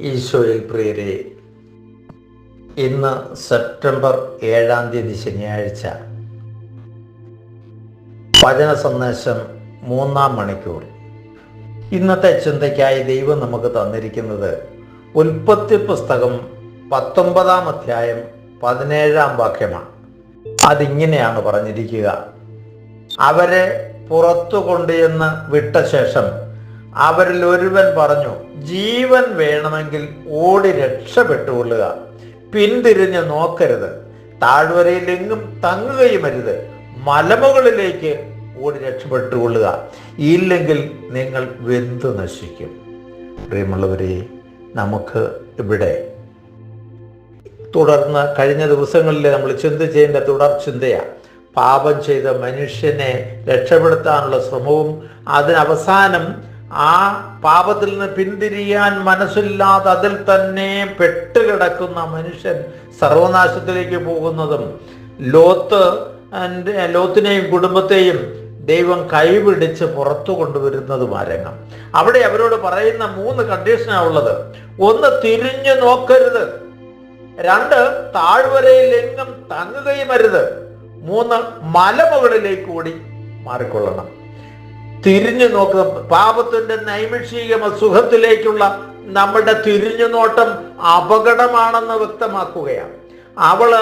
ഈശോയിൽ പ്രിയരെ ഇന്ന് സെപ്റ്റംബർ ഏഴാം തീയതി ശനിയാഴ്ച. വചന സന്ദേശം മൂന്നാം മണിക്കൂർ. ഇന്നത്തെ ചിന്തയ്ക്കായി ദൈവം നമുക്ക് തന്നിരിക്കുന്നത് ഉൽപ്പത്തി പുസ്തകം പത്തൊമ്പതാം അധ്യായം പതിനേഴാം വാക്യമാണ്. അതിങ്ങനെയാണ് പറഞ്ഞിരിക്കുക. അവരെ പുറത്തു കൊണ്ടുചെന്ന് വിട്ട ശേഷം അവരിൽ ഒരുവൻ പറഞ്ഞു ജീവൻ വേണമെങ്കിൽ ഓടി രക്ഷപ്പെട്ടുകൊള്ളുക. പിന്തിരിഞ്ഞ് നോക്കരുത്. താഴ്വരയിലെങ്ങും തങ്ങുകയും അരുത്. മലമുകളിലേക്ക് ഓടി രക്ഷപ്പെട്ടുകൊള്ളുക. ഇല്ലെങ്കിൽ നിങ്ങൾ വെന്തു നശിക്കും. പ്രിയമുള്ളവരെ നമുക്ക് ഇവിടെ തുടർന്ന് കഴിഞ്ഞ ദിവസങ്ങളിൽ നമ്മൾ ചിന്തിച്ചതിന്റെ തുടർ ചിന്തയാണ് പാപം ചെയ്ത മനുഷ്യനെ രക്ഷപ്പെടുത്താനുള്ള ശ്രമവും അതിനവസാനം ആ പാപത്തിൽ നിന്ന് പിന്തിരിയാൻ മനസ്സില്ലാതെ അതിൽ തന്നെ പെട്ടുകിടക്കുന്ന മനുഷ്യൻ സർവനാശത്തിലേക്ക് പോകുന്നതും ലോത്ത് ലോത്തിനെയും കുടുംബത്തെയും ദൈവം കൈപിടിച്ച് പുറത്തു കൊണ്ടുവരുന്നതും അരങ്ങം അവിടെ അവരോട് പറയുന്ന മൂന്ന് കണ്ടീഷനാണ് ഉള്ളത്. ഒന്ന് തിരിഞ്ഞു നോക്കരുത്. രണ്ട് താഴ്വരയിൽ എങ്ങും തങ്ങുകയും അരുത്. മൂന്ന് മലമുകളിലേക്ക് കൂടി മാറിക്കൊള്ളണം. തിരിഞ്ഞു നോക്കുക പാപത്തിന്റെ നൈമിഷിക സുഖത്തിലേക്കുള്ള നമ്മുടെ തിരിഞ്ഞു നോട്ടം അപകടമാണെന്ന് വ്യക്തമാക്കുകയാണ്. അവൾ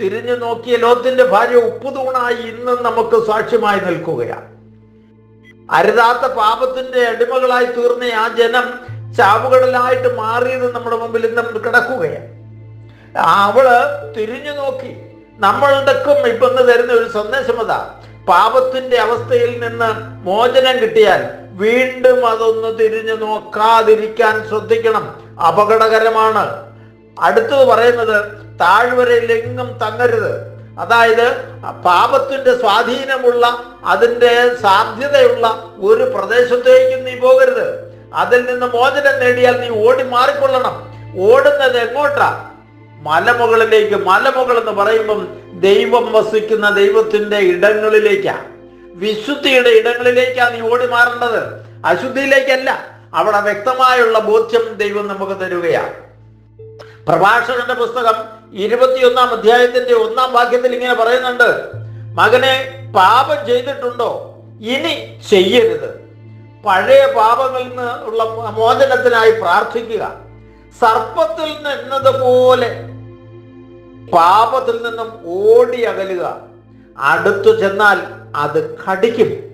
തിരിഞ്ഞു നോക്കിയ ലോത്തിന്റെ ഭാര്യ ഉപ്പുതൂണായി ഇന്നും നമുക്ക് സാക്ഷ്യമായി നിൽക്കുകയാണ്. അരുതാത്ത പാപത്തിന്റെ അടിമകളായി തീർന്ന ആ ജനം ചാവുകടലായിട്ട് മാറിയത് നമ്മുടെ മുമ്പിൽ ഇന്നും കിടക്കുകയാണ്. അവൾ തിരിഞ്ഞു നോക്കി. നമ്മളുടെക്കും ഇപ്പൊ ഇന്ന് തരുന്ന ഒരു സന്ദേശം അതാ. പാപത്തിന്റെ അവസ്ഥയിൽ നിന്ന് മോചനം കിട്ടിയാൽ വീണ്ടും അതൊന്ന് തിരിഞ്ഞു നോക്കാതിരിക്കാൻ ശ്രദ്ധിക്കണം. അപകടകരമാണ്. അടുത്തത് പറയുന്നത് താഴ്വരയിലെങ്ങും തങ്ങരുത്. അതായത് പാപത്തിന്റെ സ്വാധീനമുള്ള അതിന്റെ സാധ്യതയുള്ള ഒരു പ്രദേശത്തേക്ക് നീ പോകരുത്. അതിൽ നിന്ന് മോചനം നേടിയാൽ നീ ഓടി മാറിക്കൊള്ളണം. ഓടുന്നത് എങ്ങോട്ടാ? മലമുകളിലേക്ക്. മലമുകൾ എന്ന് പറയുമ്പം ദൈവം വസിക്കുന്ന ദൈവത്തിന്റെ ഇടങ്ങളിലേക്കാ. വിശുദ്ധിയുടെ ഇടങ്ങളിലേക്കാ നീ ഓടി മാറേണ്ടത് അശുദ്ധിയിലേക്കല്ല അവിടെ വ്യക്തമായുള്ള ബോധ്യം ദൈവം നമുക്ക് തരുകയാണ് പ്രഭാഷകന്റെ പുസ്തകം ഇരുപത്തിയൊന്നാം അധ്യായത്തിന്റെ ഒന്നാം വാക്യത്തിൽ ഇങ്ങനെ പറയുന്നുണ്ട്. മകനെ പാപം ചെയ്തിട്ടുണ്ടോ? ഇനി ചെയ്യരുത്. പഴയ പാപങ്ങളിൽ നിന്ന് ഉള്ള മോചനത്തിനായി പ്രാർത്ഥിക്കുക. സർപ്പത്തിൽ നിന്നതുപോലെ പാപത്തിൽ നിന്നും ഓടി അകലുക. അടുത്തു ചെന്നാൽ അത് കടിക്കും.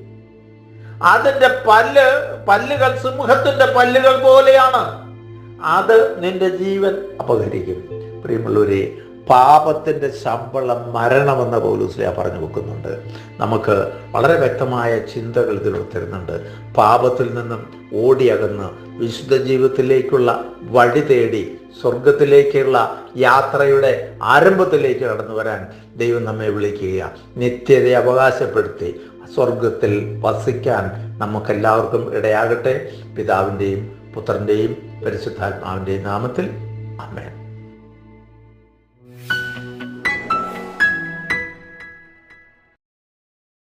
അതിന്റെ പല്ല് പല്ലുകൾ സിംഹത്തിന്റെ പല്ലുകൾ പോലെയാണ്. അത് നിന്റെ ജീവൻ അപഹരിക്കും. പ്രിയമുള്ളവരെ പാപത്തിന്റെ ശമ്പളം മരണമെന്ന പൗലൂസ്ലിയ പറഞ്ഞു വെക്കുന്നുണ്ട്. നമുക്ക് വളരെ വ്യക്തമായ ചിന്തകൾ ഇതിൽ തരുന്നുണ്ട്. പാപത്തിൽ നിന്നും ഓടിയകന്ന് വിശുദ്ധ ജീവിതത്തിലേക്കുള്ള വഴി തേടി സ്വർഗത്തിലേക്കുള്ള യാത്രയുടെ ആരംഭത്തിലേക്ക് കടന്നു വരാൻ ദൈവം നമ്മെ വിളിക്കുക നിത്യതയെ അവകാശപ്പെടുത്തി സ്വർഗത്തിൽ വസിക്കാൻ നമുക്കെല്ലാവർക്കും ഇടയാകട്ടെ. പിതാവിന്റെയും പുത്രന്റെയും പരിശുദ്ധാത്മാവിന്റെയും നാമത്തിൽ. അമ്മേൻ